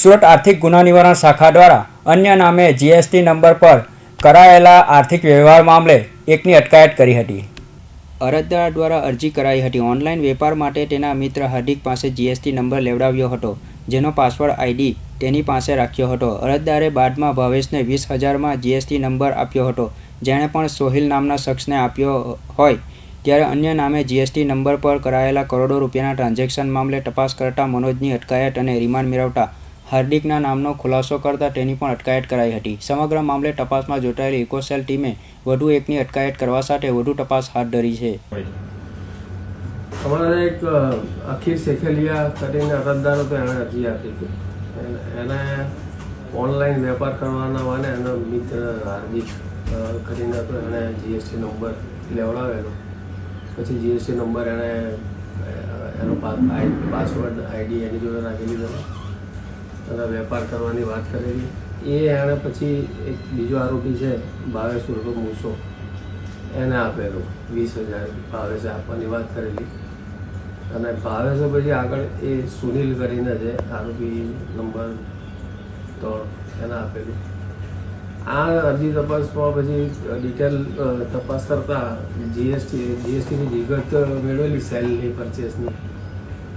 સુરત આર્થિક ગુના નિવારણ શાખા દ્વારા અન્ય નામે જીએસટી નંબર પર કરાયેલા આર્થિક વ્યવહાર મામલે એકની અટકાયત કરી હતી. અરજદાર દ્વારા અરજી કરાઈ હતી. ઓનલાઈન વેપાર માટે તેના મિત્ર હાર્દિક પાસે જીએસટી નંબર લેવડાવ્યો હતો, જેનો પાસવર્ડ આઈડી તેની પાસે રાખ્યો હતો. અરજદારે બાદમાં ભાવેશને વીસ હજારમાં જીએસટી નંબર આપ્યો હતો. જેણે પણ સોહિલ નામના શખ્સને આપ્યો હોય ત્યારે અન્ય નામે જીએસટી નંબર પર કરાયેલા કરોડો રૂપિયાના ટ્રાન્ઝેક્શન મામલે તપાસ કરતા મનોજની અટકાયત અને રિમાન્ડ મેળવતા હાર્દિકના નામનો ખુલાસો કરતા તેની પણ અટકાયત કરાઈ હતી. સમગ્ર મામલે તપાસમાં જોડાયેલી ઇકોસેલ ટીમે વધુ એકની અટકાયત કરવા સાથે વધુ તપાસ હાથ ધરી છે. અમારા એક અખિલ શેખેલિયા કરીને અરજદાર હતો એણે અરજી આપી હતી. એને- ઓનલાઈન વેપાર કરવાના વાને એનો મિત્ર હાર્દિક કરીને હતો એણે જીએસટી નંબર લેવડાવેલો. પછી જીએસટી નંબર એણે એનો પાસવર્ડ આઈડી એની જોડે રાખી લીધો અને વેપાર કરવાની વાત કરેલી. એ એણે પછી એક બીજો આરોપી છે, ભાવેશ ઉર્ફે મૂસો. એને આપેલું, વીસ હજાર ભાવેશે આપવાની વાત કરેલી. અને ભાવેશે પછી આગળ એ સુનિલ કરીને છે આરોપી નંબર ત્રણ, એને આપેલું. આ અરજી તપાસમાં પછી ડિટેલ તપાસ કરતાં જીએસટી, જીએસટીની વિગત મેળવેલી સેલની પરચેસની.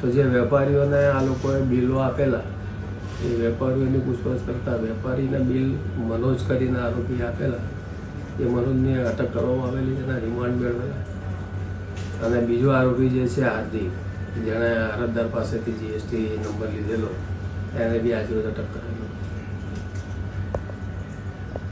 તો જે વેપારીઓને આ લોકોએ બિલો આપેલા એ વેપારીઓની પૂછપરછ કરતા વેપારીને બિલ મનોજ કરીને આરોપી આપેલા, એ મનોજની અટક કરવામાં આવેલી એના રિમાન્ડ મેળવેલા. અને બીજો આરોપી જે છે હાર્દિક, જેણે અરજદાર પાસેથી જીએસટી નંબર લીધેલો, એને બી આજે અટક કરેલો.